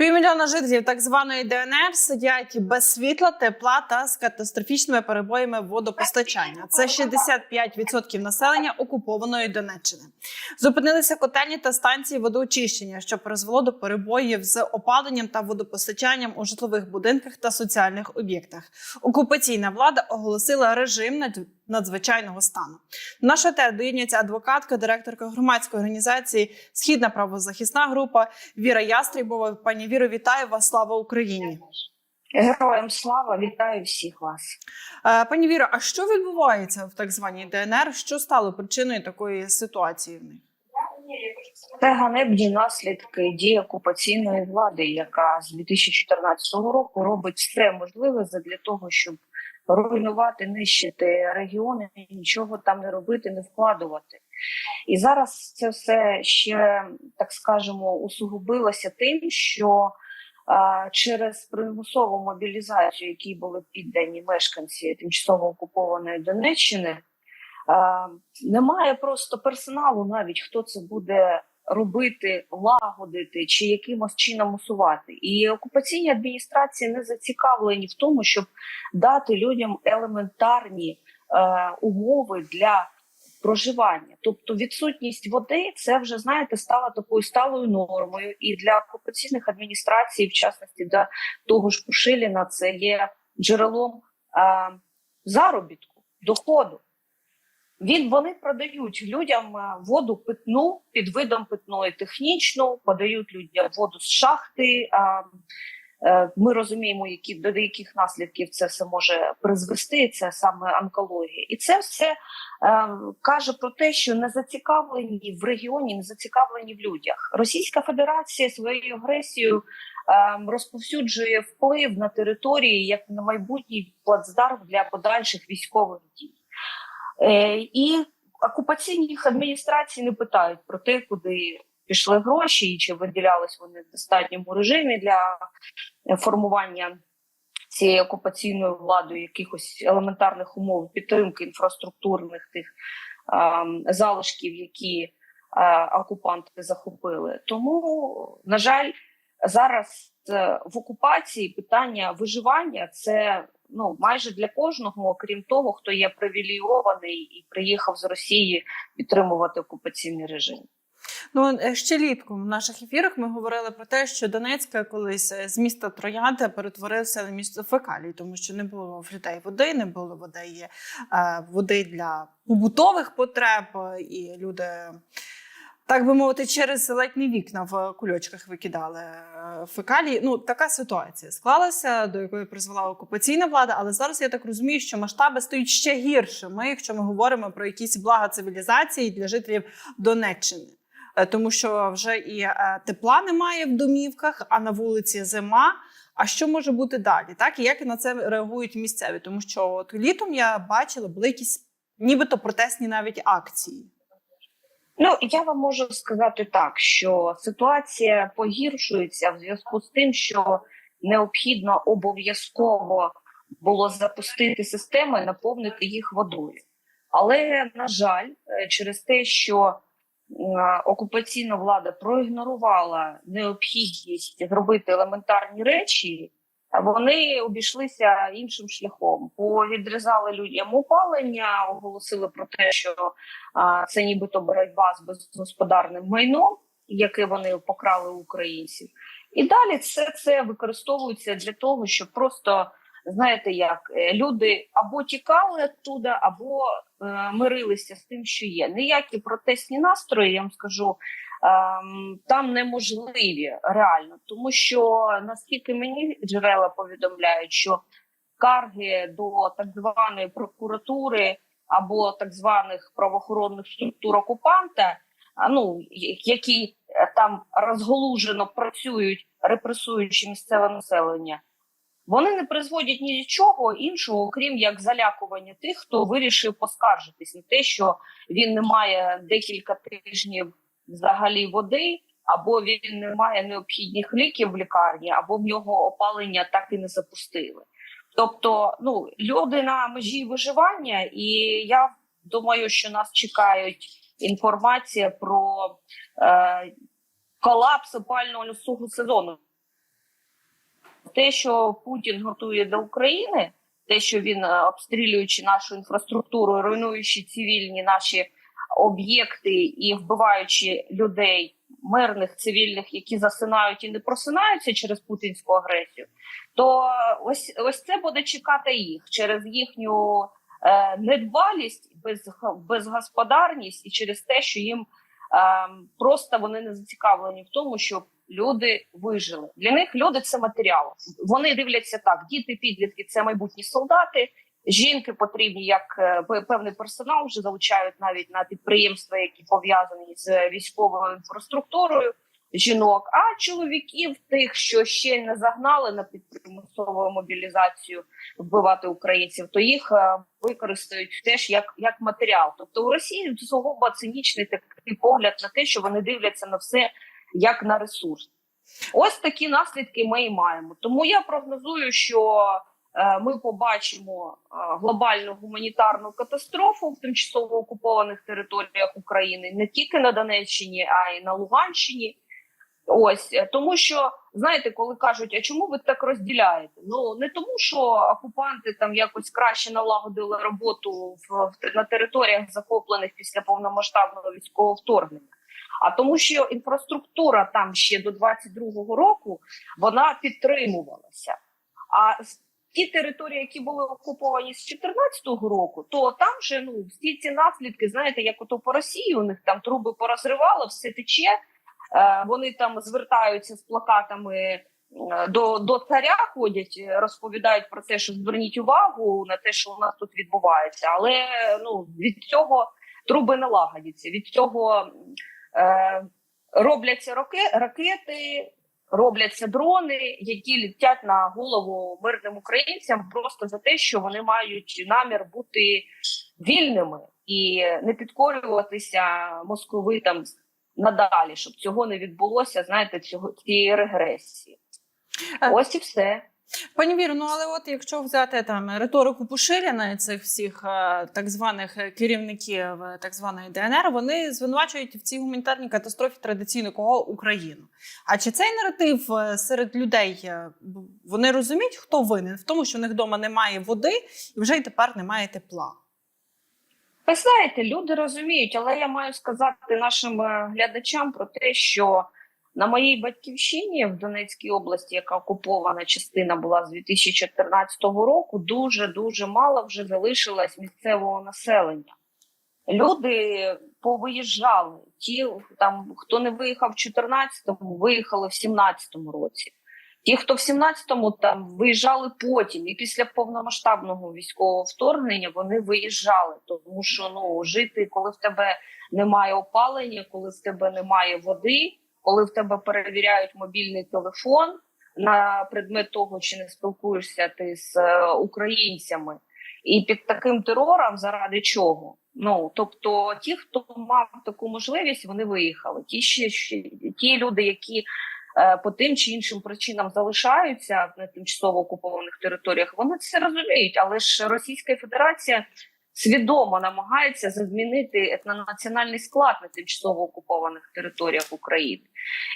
Півмільйона жителів так званої ДНР сидять без світла, тепла та з катастрофічними перебоями водопостачання. Це 65% населення окупованої Донеччини. Зупинилися котельні та станції водоочищення, що призвело до перебоїв з опаленням та водопостачанням у житлових будинках та соціальних об'єктах. Окупаційна влада оголосила режим над- надзвичайного стану. Наша ете доєднується адвокатка, директорка громадської організації Східна правозахисна група Віра Ястрібова. Пані Віро, вітаю вас! Слава Україні! Героям слава, вітаю всіх вас. Е, Пані Віро, а що відбувається в так званій ДНР? Що стало причиною такої ситуації в них? Це ганебні наслідки дії окупаційної влади, яка з 2014 року робить все можливе для того, щоб руйнувати, нищити регіони, нічого там не робити, не вкладувати. І зараз це все ще так скажемо усугубилося тим, що через примусову мобілізацію, якій були піддані мешканці тимчасово окупованої Донеччини. Немає просто персоналу, навіть хто це буде робити, лагодити чи якимось чином усувати. І окупаційні адміністрації не зацікавлені в тому, щоб дати людям елементарні е, умови для проживання. Тобто відсутність води це вже знаєте стала такою сталою нормою. І для окупаційних адміністрацій, в частності для того ж Пушиліна, це є джерелом е, заробітку, доходу. Він вони продають людям е, воду питну під видом питної технічну, подають людям воду з шахти. Е, Ми розуміємо, які до яких наслідків це все може призвести. Це саме онкологія, і це все е, каже про те, що не зацікавлені в регіоні, не зацікавлені в людях. Російська Федерація своєю агресією розповсюджує вплив на території як на майбутній плацдарм для подальших військових дій. Е, і окупаційних адміністрацій не питають про те, куди пішли гроші, і чи виділялись вони в достатньому режимі для е, формування цієї окупаційною владою якихось елементарних умов підтримки інфраструктурних тих ем, залишків, які е, окупанти захопили. Тому, на жаль, зараз е, в окупації питання виживання це ну майже для кожного, окрім того, хто є привілейований і приїхав з Росії підтримувати окупаційний режим. Ну е, ще літком в наших ефірах ми говорили про те, що Донецька колись е, з міста Троянда перетворився на місто фекалій, тому що не було в людей води, не було води, е, води для побутових потреб, і люди. Так би мовити, через летні вікна в кульочках викидали е, фекалії. Ну така ситуація склалася, до якої призвела окупаційна влада. Але зараз я так розумію, що масштаби стають ще гіршими, якщо ми говоримо про якісь блага цивілізації для жителів Донеччини. Е, тому що вже і е, тепла немає в домівках, а на вулиці зима. А що може бути далі? Так і як на це реагують місцеві? Тому що от літом я бачила, були якісь нібито протестні навіть акції. Ну я вам можу сказати так, що ситуація погіршується в зв'язку з тим, що необхідно обов'язково було запустити системи, наповнити їх водою. Але на жаль, е, через те, що окупаційна влада проігнорувала необхідність зробити елементарні речі, вони обійшлися іншим шляхом. Повідрізали людям опалення, оголосили про те, що а, це нібито боротьба з безгосподарним майном, яке вони покрали українців. І далі все це використовується для того, щоб просто знаєте, як е, люди або тікали оттуда, або е, мирилися з тим, що є. Ніякі протестні настрої, я вам скажу, там неможливі реально, тому що наскільки мені джерела повідомляють, що скарги до так званої прокуратури або так званих правоохоронних структур окупанта, ну які е, там розголужено працюють, репресуючи місцеве населення. Вони не призводять нічого іншого, окрім як залякування тих, хто вирішив поскаржитись на те, що він не має декілька тижнів взагалі води, або він не має необхідних ліків в лікарні, або в нього опалення так і не запустили. Тобто, ну люди на межі виживання, і я думаю, що нас чекають інформація про е, колапс опального лісового сезону. те, що Путін готує до України, те, що він е, обстрілюючи нашу інфраструктуру, руйнуючи цивільні наші об'єкти і вбиваючи людей, мирних цивільних, які засинають і не просинаються через путінську агресію, то ось ось це буде чекати їх через їхню е, недбалість, без, безгосподарність і через те, що їм е, просто вони не зацікавлені в тому, щоб люди вижили. Для них люди це матеріал. Вони дивляться так: діти, підлітки це майбутні солдати. Жінки потрібні як е, певний персонал, вже залучають навіть на підприємства, які пов'язані з військовою інфраструктурою жінок. А чоловіків, тих, що ще не загнали на підпримусову мобілізацію вбивати українців, то їх е, використають теж як, як матеріал. Тобто у Росії сугубо цинічний такий погляд на те, що вони дивляться на все як на ресурс. Ось такі наслідки ми і маємо. Тому я прогнозую, що ми побачимо е, глобальну гуманітарну катастрофу в тимчасово окупованих територіях України не тільки на Донеччині, а й на Луганщині. Ось е, тому, що знаєте, коли кажуть, а чому ви так розділяєте? Ну не тому, що окупанти там якось краще налагодили роботу в, на територіях захоплених після повномасштабного військового вторгнення, а тому, що інфраструктура там ще до 22-го року вона підтримувалася. А ті території, які були окуповані з 14-го року, то там же ну всі ці наслідки, знаєте, як ото по Росії, у них там труби порозривало, все тече. Е, вони там звертаються з плакатами е, до, до царя, ходять, е, розповідають про те, що зверніть увагу на те, що у нас тут відбувається. Але ну від цього труби не лагодяться. Від цього е, робляться роки, ракети, робляться дрони, які літять на голову мирним українцям просто за те, що вони мають намір бути вільними і не підкорюватися московитам надалі, щоб цього не відбулося. Знаєте, цього цієї регресії. Е, Ось і все. Пані Віру, ну але от якщо взяти там риторику Пушиліна цих всіх е, так званих е, керівників е, так званої ДНР, вони звинувачують в цій гуманітарній катастрофі традиційно кого Україну. А чи цей наратив серед людей вони розуміють, хто винен в тому, що в них вдома немає води і вже й тепер немає тепла? Ви знаєте, люди розуміють, але я маю сказати нашим глядачам про те, що на моїй батьківщині в Донецькій області, яка окупована частина була з 2014 року, дуже дуже мало вже залишилось місцевого населення. Люди повиїжджали. Ті, там, хто не виїхав в 14-му, виїхали в 17-му році. Ті, хто в 17-му там виїжджали потім, і після повномасштабного військового вторгнення вони виїжджали, тому що ну жити, коли в тебе немає опалення, коли в тебе немає води, коли в тебе перевіряють мобільний телефон на предмет того, чи не спілкуєшся ти з е, українцями, і під таким терором заради чого? Ну тобто, ті, хто мав таку можливість, вони виїхали. Ті ще ті люди, які е, по тим чи іншим причинам залишаються на тимчасово окупованих територіях, вони це розуміють. Але ж Російська Федерація свідомо намагається змінити етнонаціональний склад на тимчасово окупованих територіях України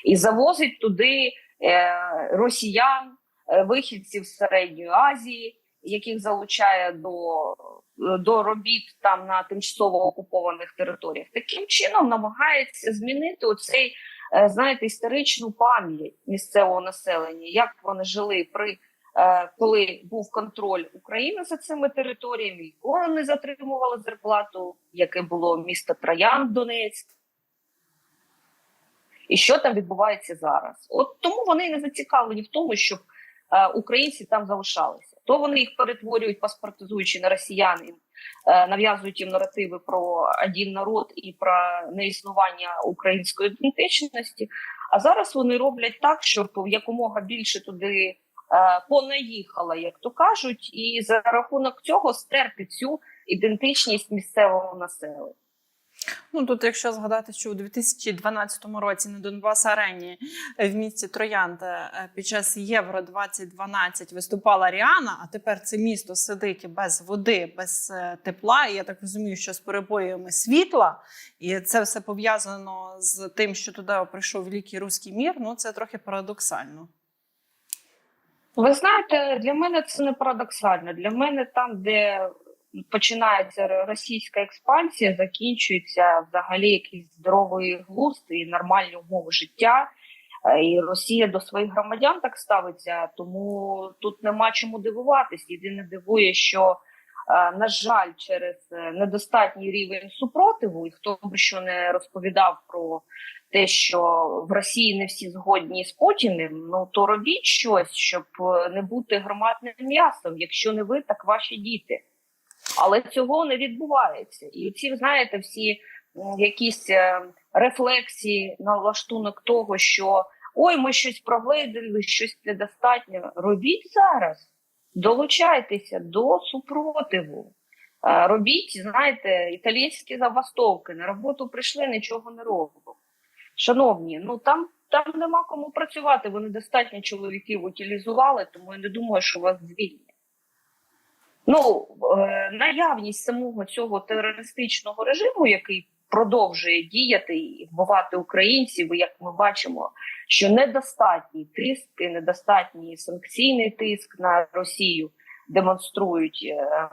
і завозить туди е, росіян, е, вихідців з середньої Азії, яких залучає до, до робіт там на тимчасово окупованих територіях. Таким чином намагається змінити оцей е, знаєте, історичну пам'ять місцевого населення, як вони жили при коли був контроль України за цими територіями, коли вони затримували зарплату, яке було місто Троян Донецьк. І що там відбувається зараз? От тому вони не зацікавлені в тому, щоб е, українці там залишалися. То вони їх перетворюють, паспортизуючи на росіян, е, нав'язують їм наративи про один народ і про неіснування української ідентичності. А зараз вони роблять так, щоб якомога більше туди е, понаїхало, як то кажуть, і за рахунок цього стерти цю ідентичність місцевого населення. Ну тут, якщо згадати, що у 2012 році на Донбас Арені в місті Троянда е, під час Євро 2012 виступала Ріана, а тепер це місто сидить без води, без е, тепла. І я так розумію, що з перебоями світла, і це все пов'язано з тим, що туди прийшов великий руський мір. Ну це трохи парадоксально. Ви знаєте, для мене це не парадоксально. Для мене там, де починається російська експансія, закінчується взагалі якийсь здоровий глузд і нормальні умови життя. Е, І Росія до своїх громадян так ставиться, тому тут нема чому дивуватись. Єдине дивує, що е, на жаль, через е, недостатній рівень супротиву, і хто б що не розповідав про те, що в Росії не всі згодні з Путіним, ну то робіть щось, щоб е, не бути громадним м'ясом. Якщо не ви, так ваші діти. Але цього не відбувається. І ці, знаєте, всі якісь е, рефлексії на лаштунок того, що ой, ми щось прогледили, щось недостатньо. Робіть зараз, долучайтеся до супротиву. Е, Робіть, знаєте, італійські забастовки. На роботу прийшли, нічого не робимо. Шановні, ну там, там нема кому працювати. Вони достатньо чоловіків утилізували, тому я не думаю, що вас звільнять. Ну, е, наявність самого цього терористичного режиму, який продовжує діяти і вбивати українців, як ми бачимо, що недостатній тиск, і недостатній санкційний тиск на Росію демонструють е,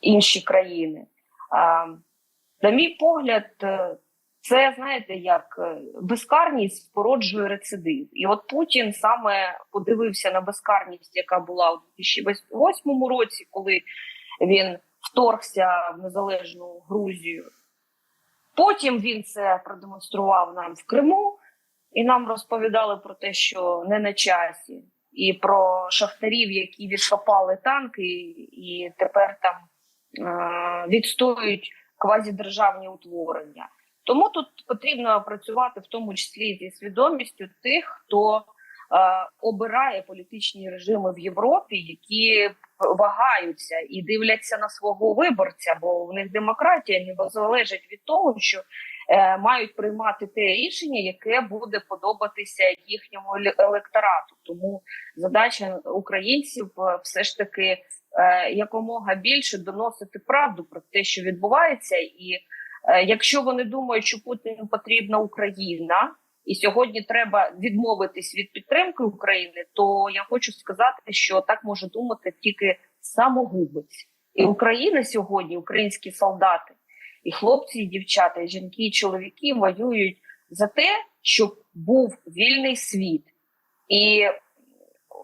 інші країни. А, на мій погляд, е, це знаєте, як е, безкарність породжує рецидив. І от Путін саме подивився на безкарність, яка була у 2008 році, коли він вторгся в незалежну Грузію. Потім він це продемонстрував нам в Криму, і нам розповідали про те, що не на часі, і про шахтарів, які відкопали танки, і тепер там е- відстоюють квазідержавні утворення. Тому тут потрібно працювати в тому числі зі свідомістю тих, хто е, обирає політичні режими в Європі, які вагаються і дивляться на свого виборця, бо в них демократія не залежить від того, що е, мають приймати те рішення, яке буде подобатися їхньому еле- електорату. Тому задача українців е, все ж таки е, якомога більше доносити правду про те, що відбувається, і Якщо вони думають, що Путіну потрібна Україна, і сьогодні треба відмовитись від підтримки України, то я хочу сказати, що так може думати тільки самогубець. І Україна сьогодні, українські солдати, і хлопці, і дівчата, і жінки, і чоловіки воюють за те, щоб був вільний світ. І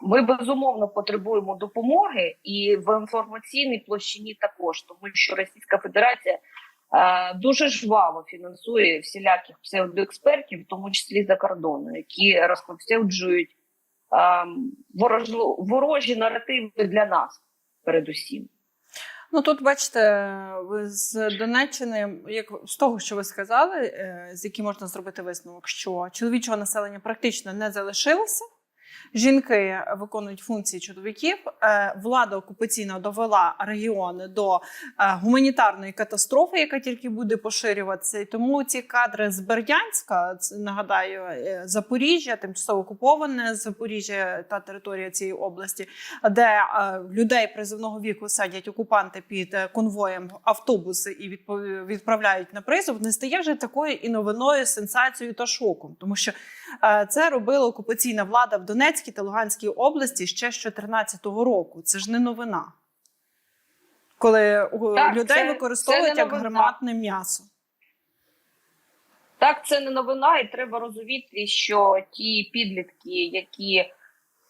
ми безумовно потребуємо допомоги і в інформаційній площині також, тому що Російська Федерація е, дуже жваво фінансує всіляких псевдоекспертів, в тому числі за кордону, які розповсюджують е, ворожі наративи для нас, передусім. Ну тут бачите, ви з Донеччини, як з того, що ви сказали, е, з яким можна зробити висновок, що чоловічого населення практично не залишилося. Жінки виконують функції чоловіків. Е, Влада окупаційна довела регіони до е, гуманітарної катастрофи, яка тільки буде поширюватися. І тому ці кадри з Бердянська, нагадаю, е, Запоріжжя, тимчасово окуповане Запоріжжя та територія цієї області, де людей призовного віку садять окупанти під конвоєм автобуси і відправляють на призов, не стає вже такою і новиною, сенсацією та шоком, тому що це робила окупаційна влада в Донецькій та Луганській області ще з 2014 року. Це ж не новина. Коли е, Так, людей це- використовують це як гарматне м'ясо. Так, це не новина, і треба розуміти, що ті підлітки, які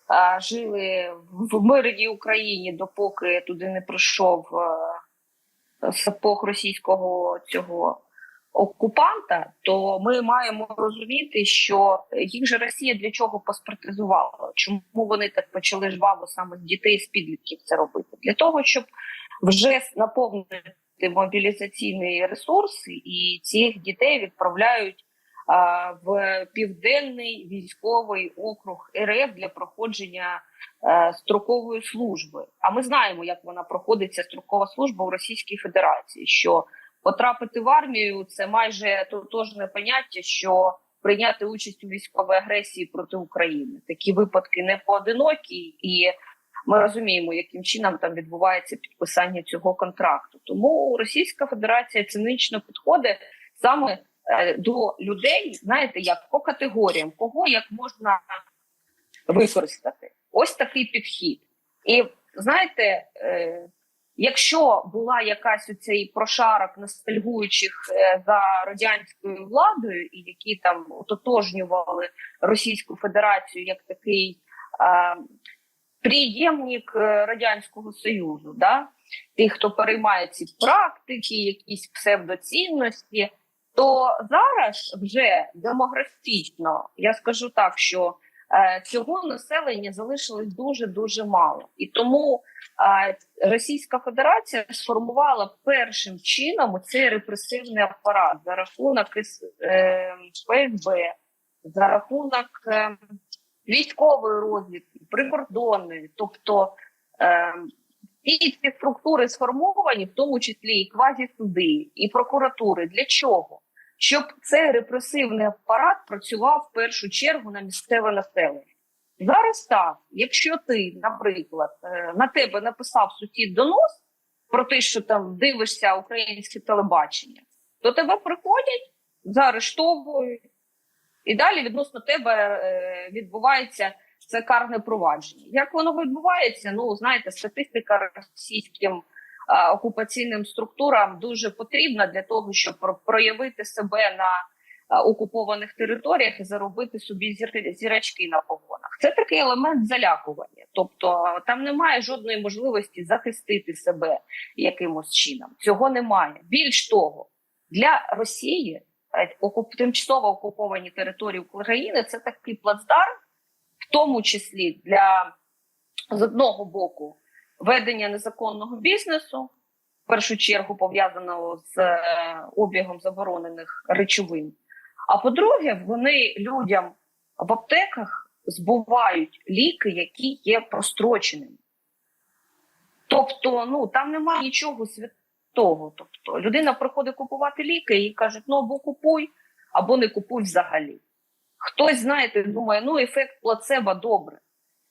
а, жили в мирній Україні, допоки туди не прийшов а, сапог російського цього окупанта, то ми маємо розуміти, що їх же Росія для чого паспортизувала? Чому вони так почали жваво саме з дітей, з підлітків це робити? Для того, щоб вже наповнити мобілізаційний ресурс, і цих дітей відправляють в південний військовий округ РФ для проходження е, строкової служби. А ми знаємо, як вона проходиться строкова служба у Російській Федерації. Що потрапити в армію це майже тотожне поняття, що прийняти участь у військовій агресії проти України. Такі випадки не поодинокі і. Ми розуміємо, яким чином там відбувається підписання цього контракту. Тому Російська Федерація цинично підходить саме е, до людей, знаєте, як по категоріям, кого як можна використати. Ось такий підхід. І знаєте, е, якщо була якась оцей прошарок ностальгуючих е, за радянською владою, і які там ототожнювали Російську Федерацію як такий е, приємник е, Радянського Союзу, да? тих, хто переймає ці практики, якісь псевдоцінності, то зараз вже демографічно я скажу так, що цього населення залишилось дуже дуже мало, і тому е, Російська Федерація сформувала першим чином цей репресивний апарат за рахунок е, ФСБ, за рахунок е, військової розвідки, прикордонної, тобто. Е, і ці структури сформовані, в тому числі і квазісуди, і прокуратури. Для чого? Щоб цей репресивний апарат працював в першу чергу на місцеве населення. Зараз так, якщо ти, наприклад, е, на тебе написав сусід донос про те, що там дивишся українське телебачення, то тебе приходять, заарештовують, і далі відносно тебе е, відбувається це карне провадження. Як воно відбувається? Ну знаєте, статистика російським окупаційним структурам дуже потрібна для того, щоб про- проявити себе на окупованих територіях і заробити собі зір- зірочки на погонах. Це такий елемент залякування, тобто там немає жодної можливості захистити себе якимось чином. Цього немає. Більш того, для Росії е, окуп... тимчасово окуповані території України це такий плацдарм, в тому числі для з одного боку ведення незаконного бізнесу, в першу чергу пов'язаного з е, обігом заборонених речовин. А по-друге, вони людям в аптеках збувають ліки, які є простроченими. Тобто, ну там немає нічого святого. Тобто, людина приходить купувати ліки і кажуть: ну або купуй, або не купуй взагалі. Хтось, знаєте, думає, ну ефект плацебо добре.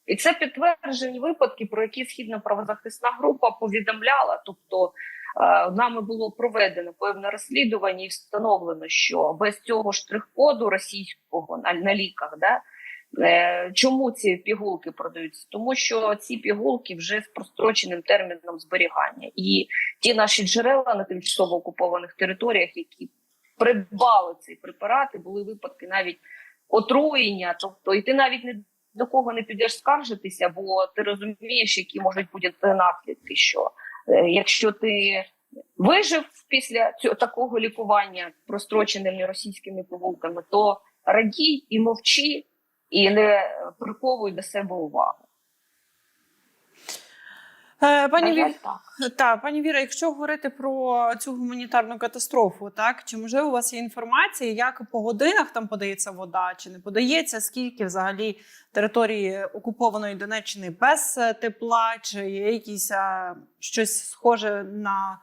І це підтверджені випадки, про які східна правозахисна група повідомляла. Тобто е, нами було проведено певне розслідування і встановлено, що без цього штрих-коду російського на, ліках, да, е, чому ці пігулки продаються? Тому що ці пігулки вже з простроченим терміном зберігання. І ті наші джерела на тимчасово окупованих територіях, які придбали цей препарат, і були випадки навіть отруєння, тобто і ти навіть не до кого не підеш скаржитися, бо ти розумієш, які можуть бути наслідки. Що е, якщо ти вижив після цього такого лікування простроченими російськими повулками, то радій і мовчи, і не приковуй до себе увагу. Е, Пані так. Так, пані Віра, якщо говорити про цю гуманітарну катастрофу, так чи можливо у вас є інформація, як по годинах там подається вода, чи не подається, скільки взагалі території окупованої Донеччини без е, тепла, чи є якісь а, щось схоже на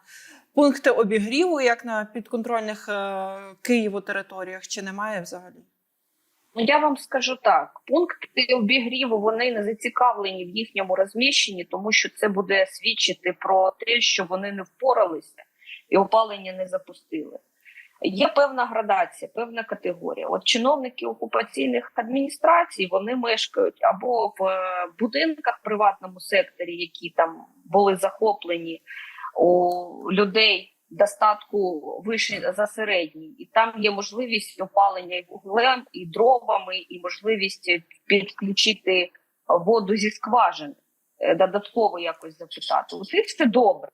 пункти обігріву, як на підконтрольних е, Києву територіях, чи немає взагалі? Ну, я вам скажу так: пункти обігріву вони не зацікавлені в їхньому розміщенні, тому що це буде свідчити про те, що вони не впоралися і опалення не запустили. Є певна градація, певна категорія. От чиновники окупаційних адміністрацій вони мешкають або в е, будинках в приватному секторі, які там були захоплені у людей достатку вище за середній, і там є можливість опалення і вуглем, і дровами, і можливість підключити воду зі скважин, е, додатково якось запитати. Оце все добре.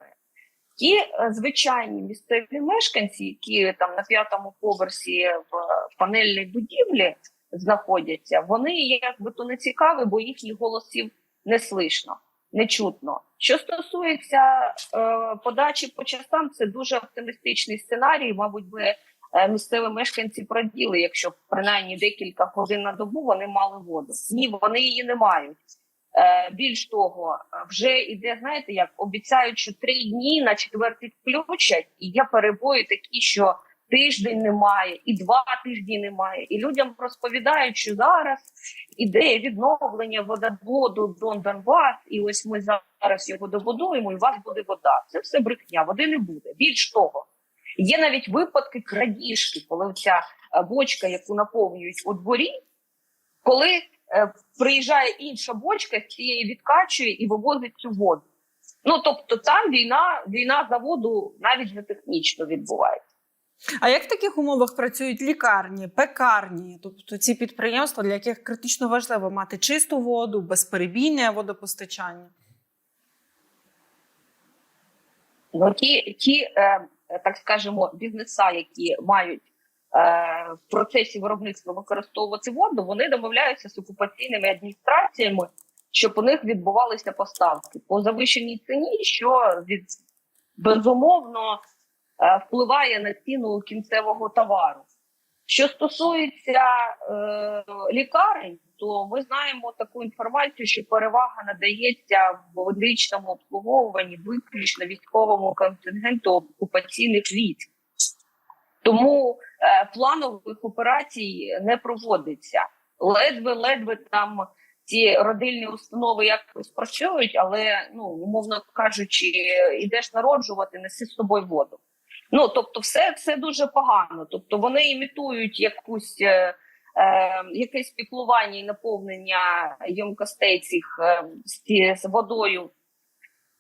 Ті е, звичайні місцеві мешканці, які там на п'ятому поверсі в панельній будівлі знаходяться, вони якби то не цікаві, бо їхніх голосів не слышно, не чутно. Що стосується е, подачі по часам, це дуже оптимістичний сценарій. Мабуть, би е, місцеві мешканці проділи, якщо принаймні декілька годин на добу вони мали воду. Ні, вони її не мають. Е, більш того, вже іде, знаєте, як обіцяють, що три дні на четвертий включать, і є перебої такі, що тиждень немає, і два тижні немає. І людям розповідають, що зараз іде відновлення водоводу Дон Донбас, і ось ми зараз його добудуємо, і у вас буде вода. Це все брехня, води не буде. Більш того, є навіть випадки крадіжки, коли ця е, бочка, яку наповнюють у дворі, коли е, приїжджає інша бочка, з цієї відкачує і вивозить цю воду. Ну тобто там війна, війна за воду навіть не технічно відбувається. А як в таких умовах працюють лікарні, пекарні, тобто ці підприємства, для яких критично важливо мати чисту воду, безперебійне водопостачання? Ну, ті, ті е, так скажемо, бізнеса, які мають е, в процесі виробництва використовувати воду, вони домовляються з окупаційними адміністраціями, щоб у них відбувалися поставки по завищеній ціні, що від безумовно впливає на ціну кінцевого товару. Що стосується е, лікарень, то ми знаємо таку інформацію, що перевага надається в медичному обслуговуванні виключно військовому контингенту окупаційних військ. Тому е, планових операцій не проводиться. Ледве-ледве там ці родильні установи якось працюють, але ну умовно кажучи, ідеш народжувати, неси з собою воду. Ну тобто, все це дуже погано. Тобто вони імітують якусь е, е, якесь піклування і наповнення ємкостей цих е, з, водою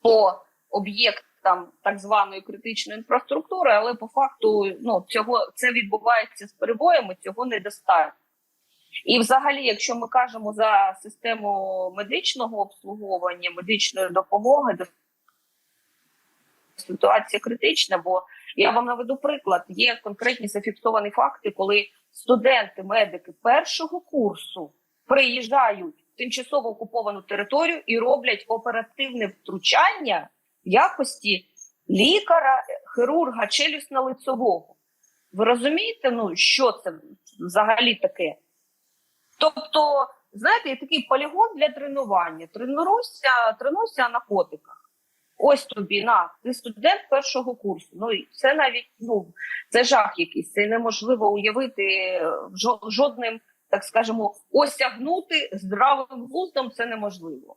по об'єктам так званої критичної інфраструктури, але по факту ну цього це відбувається з перебоями, цього недостатньо. І, взагалі, якщо ми кажемо за систему медичного обслуговування, медичної допомоги, ситуація критична, бо я вам наведу приклад. Є конкретні зафіксовані факти, коли студенти, медики першого курсу приїжджають в тимчасово окуповану територію і роблять оперативне втручання в якості лікаря, хірурга, челюстно-лицевого. Ви розумієте, ну що це взагалі таке? Тобто, знаєте, є такий полігон для тренування. Тренуйся, тренуйся на котиках. Ось тобі на ти студент першого курсу. Ну і це навіть ну це жах якийсь. Це неможливо уявити е, жодним, так скажемо, осягнути здравим глуздом. Це неможливо.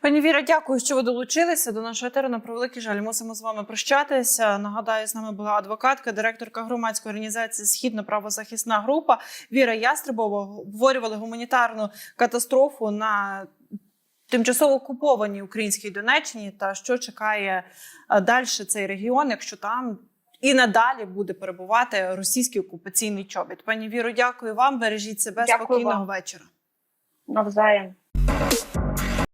Пані Віра, дякую, що ви долучилися до нашого етеру. На превеликий жаль, мусимо з вами прощатися. Нагадаю, з нами була адвокатка, директорка громадської організації Східна правозахисна група Віра Ястребова. Обговорювали гуманітарну катастрофу на тимчасово окупованій українській Донеччині та що чекає далі цей регіон, якщо там. І надалі буде перебувати російський окупаційний чобіт. Пані Віро, дякую вам. Бережіть себе Дякую спокійного вам. вечора. Навзаєм.